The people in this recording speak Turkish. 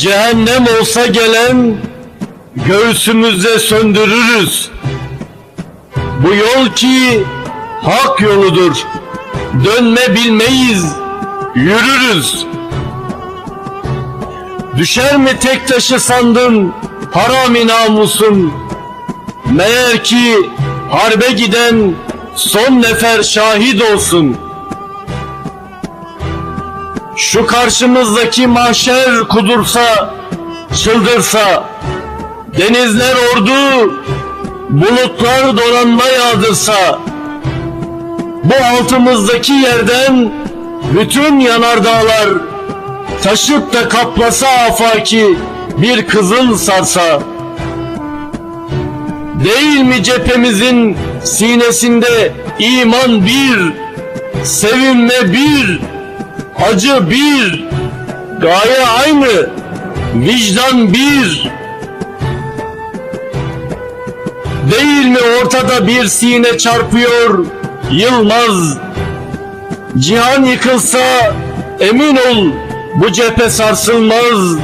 Cehennem olsa gelen göğsümüzde söndürürüz. Bu yol ki hak yoludur. Dönme bilmeyiz, yürürüz. Düşer mi tek taşı sandın harami namusun? Meğer ki harbe giden son nefer şahit olsun. Şu karşımızdaki mahşer kudursa, çıldırsa, denizler ordu, bulutlar donanma yağdırsa, bu altımızdaki yerden bütün yanardağlar taşıp da kaplasa afaki bir kızıl sarsa, değil mi cephemizin sinesinde iman bir, sevinme bir, acı bir, gaye aynı, vicdan bir. Değil mi ortada bir sine çarpıyor, yılmaz. Cihan yıkılsa emin ol bu cephe sarsılmaz.